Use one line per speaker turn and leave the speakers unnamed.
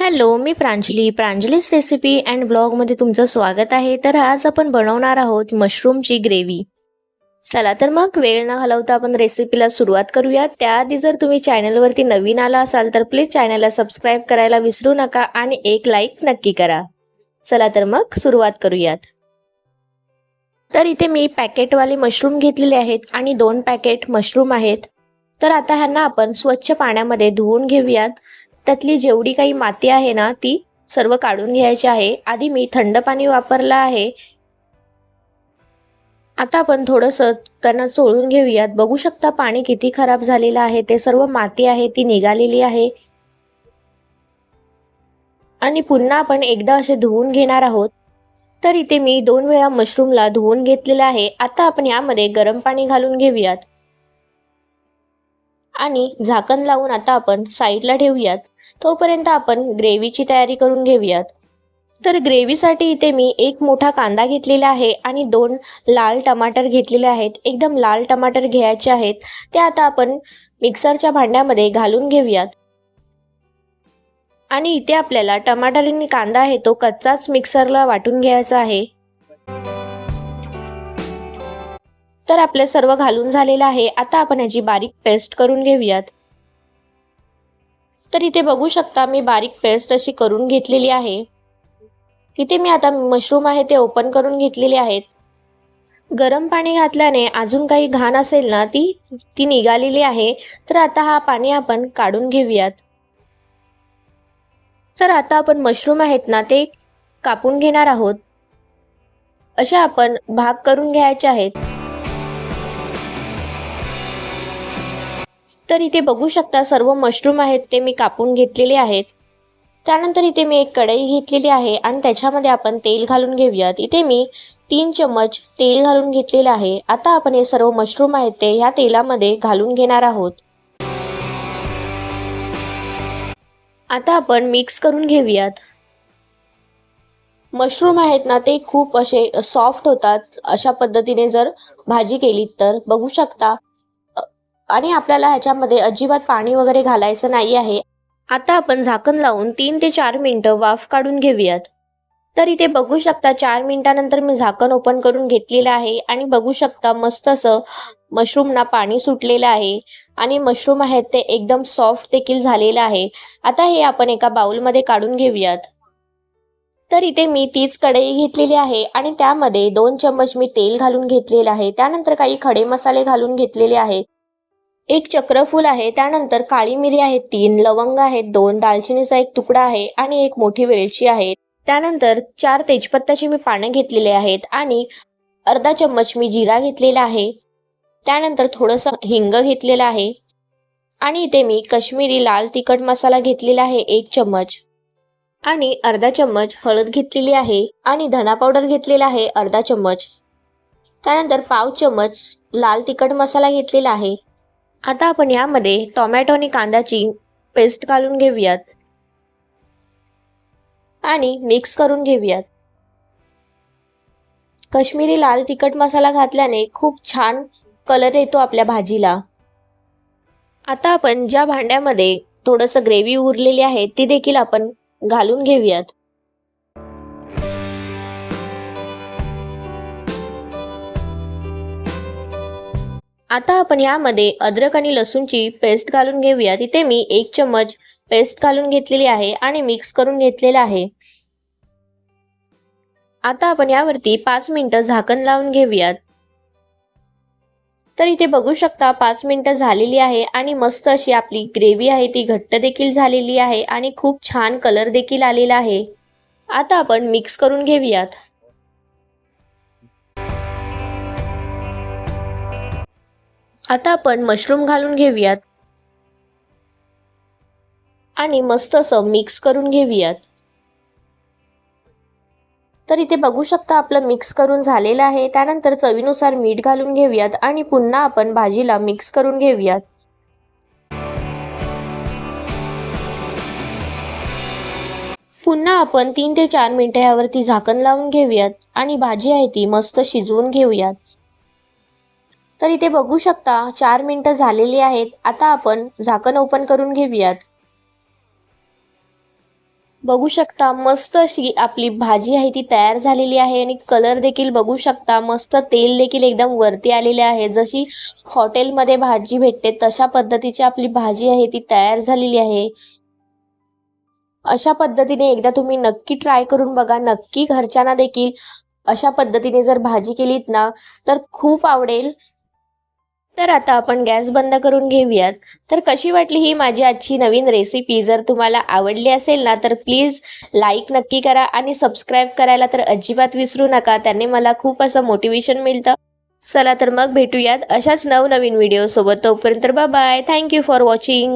Hello मी Pranjali. प्रांजलीस recipe and ब्लॉगमध्ये तुमचं स्वागत आहे. तर आज आपण बनवणार आहोत मशरूमची ग्रेव्ही. चला तर मग वेळ न घालवता आपण रेसिपीला सुरुवात करूयात. त्याआधी जर तुम्ही चॅनलवरती नवीन आला असाल तर प्लीज चॅनलला सबस्क्राईब करायला विसरू नका आणि एक लाईक नक्की करा. चला तर मग सुरुवात करूयात. तर इथे मी पॅकेटवाले मशरूम घेतलेले आहेत आणि दोन पॅकेट मशरूम आहेत. तर आता ह्यांना आपण स्वच्छ पाण्यामध्ये धुवून घेऊयात. त्यातली जेवढी काही माती आहे ना ती सर्व काढून घ्यायची आहे. आधी मी थंड पाणी वापरलं आहे. आता आपण थोडंसं त्यांना चोळून घेऊयात. बघू शकता पाणी किती खराब झालेलं आहे. ते सर्व माती आहे ती निघालेली आहे. आणि पुन्हा आपण एकदा असे धुवून घेणार आहोत. तर इथे मी दोन वेळा मशरूमला धुवून घेतलेलं आहे. आता आपण यामध्ये गरम पाणी घालून घेऊयात. आणि झाकण लावून आता आपण साईडला ठेवूयात. तोपर्यंत आपण ग्रेव्हीची तयारी करून घेऊयात. तर ग्रेव्हीसाठी इथे मी एक मोठा कांदा घेतलेला आहे आणि दोन लाल टमाटर घेतलेले आहेत. एकदम लाल टमाटर घ्यायचे आहेत. ते आता आपण मिक्सरच्या भांड्यामध्ये घालून घेऊयात. आणि इथे आपल्याला टमाटर आणि कांदा आहे तो कच्चाच मिक्सरला वाटून घ्यायचा आहे. तर आपलं सर्व घालून झालेलं आहे. आता आपण याची बारीक पेस्ट करून घेऊयात. तर इथे बघू शकता मी बारीक पेस्ट अशी करून घेतलेली आहे. इथे मी आता मशरूम आहे ते ओपन करून घेतलेले आहेत. गरम पाणी घातल्याने अजून काही घाण असेल ना ती ती निघालेली आहे. तर आता हा पाणी आपण काढून घेऊयात. तर आता आपण मशरूम आहेत ना ते कापून घेणार आहोत. असे आपण भाग करून घ्यायचे आहेत. तर इथे बघू शकता सर्व मशरूम आहेत ते मी कापून घेतलेले आहेत. त्यानंतर इथे मी एक कढई घेतलेली आहे आणि त्याच्यामध्ये आपण तेल घालून घेऊयात. इथे मी तीन चम्मच तेल घालून घेतलेलं आहे. आता आपण हे सर्व मशरूम आहेत ते ह्या तेलामध्ये घालून घेणार आहोत. आता आपण मिक्स करून घेऊयात. मशरूम आहेत ना ते खूप असे सॉफ्ट होतात. अशा पद्धतीने जर भाजी केली तर. बघू शकता आणि आपल्याला ह्याच्यामध्ये अजिबात पाणी वगैरे घालायचं नाही आहे. आता आपण झाकण लावून तीन ते चार मिनटं वाफ काढून घेऊयात. तर इथे बघू शकता चार मिनिटानंतर मी झाकण ओपन करून घेतलेलं आहे आणि बघू शकता मस्त असं मशरूमना पाणी सुटलेलं आहे आणि मशरूम आहेत ते एकदम सॉफ्ट देखील झालेलं आहे. आता हे आपण एका बाउलमध्ये काढून घेऊयात. तर इथे मी तीच कढई घेतलेली आहे आणि त्यामध्ये दोन चम्मच मी तेल घालून घेतलेलं आहे. त्यानंतर काही खडे मसाले घालून घेतलेले आहेत एक चक्रफूल आहे त्यानंतर काळी मिरी आहे तीन लवंग आहेत दोन दालचिनीचा एक तुकडा आहे आणि एक मोठी वेलची आहे. त्यानंतर चार तेजपत्ताची मी पानं घेतलेले आहेत आणि अर्धा चम्मच मी जिरा घेतलेला आहे. त्यानंतर थोडंसं हिंग घेतलेलं आहे आणि इथे मी कश्मीरी लाल तिखट मसाला घेतलेला आहे एक चम्मच. आणि अर्धा चम्मच हळद घेतलेली आहे आणि धना पावडर घेतलेला आहे अर्धा चम्मच. त्यानंतर पाव चम्मच लाल तिखट मसाला घेतलेला आहे. आता आपण यामध्ये टोमॅटो आणि कांद्याची पेस्ट घालून घेऊयात. आणि मिक्स करून घेऊयात. कश्मीरी लाल तिखट मसाला घातल्याने खूप छान कलर येतो आपल्या भाजीला. आता आपण ज्या भांड्यामध्ये थोडंसं ग्रेव्ही उरलेली आहे ती देखील आपण घालून घेऊयात. आता आपण यामध्ये अद्रक आणि लसूणची पेस्ट घालून घेऊया. तिथे मी एक चम्मच पेस्ट घालून घेतलेली आहे आणि मिक्स करून घेतलेला आहे. आता आपण यावरती पाच मिनिटं झाकण लावून घेऊयात. तर इथे बघू शकता पाच मिनिटं झालेली आहे आणि मस्त अशी आपली ग्रेव्ही आहे ती घट्ट देखील झालेली आहे आणि खूप छान कलर देखील आलेला आहे. आता आपण मिक्स करून घेऊयात. आता आपण मशरूम घालून घेऊयात. आणि मस्त असं मिक्स करून घेऊयात. तर इथे बघू शकता आपलं मिक्स करून झालेलं आहे. त्यानंतर चवीनुसार मीठ घालून घेऊयात आणि पुन्हा आपण भाजीला मिक्स करून घेऊयात. पुन्हा आपण तीन ते चार मिनिटं यावरती झाकण लावून घेऊयात आणि भाजी आहे ती मस्त शिजवून घेऊयात. तर इथे बघू शकता चार मिनटं झालेली आहेत. आता आपण झाकण ओपन करून घेऊयात. बघू शकता मस्त अशी आपली भाजी आहे ती तयार झालेली आहे आणि कलर देखील बघू शकता मस्त तेल देखील एकदम वरती आलेले आहे. जशी हॉटेलमध्ये भाजी भेटते तशा पद्धतीची आपली भाजी आहे ती तयार झालेली आहे. अशा पद्धतीने एकदा तुम्ही नक्की ट्राय करून बघा नक्की घरच्यांना देखील अशा पद्धतीने जर भाजी केलीत ना तर खूप आवडेल. तर आता आपण गॅस बंद करून घेऊयात. तर कशी वाटली ही माझी आजची नवीन रेसिपी जर तुम्हाला आवडली असेल ना तर प्लीज लाईक नक्की करा आणि सबस्क्राईब करायला तर अजिबात विसरू नका. त्याने मला खूप असं मोटिवेशन मिळतं. चला तर मग भेटूयात अशाच नवनवीन व्हिडिओसोबत तोपर्यंत बाय थँक्यू फॉर वॉचिंग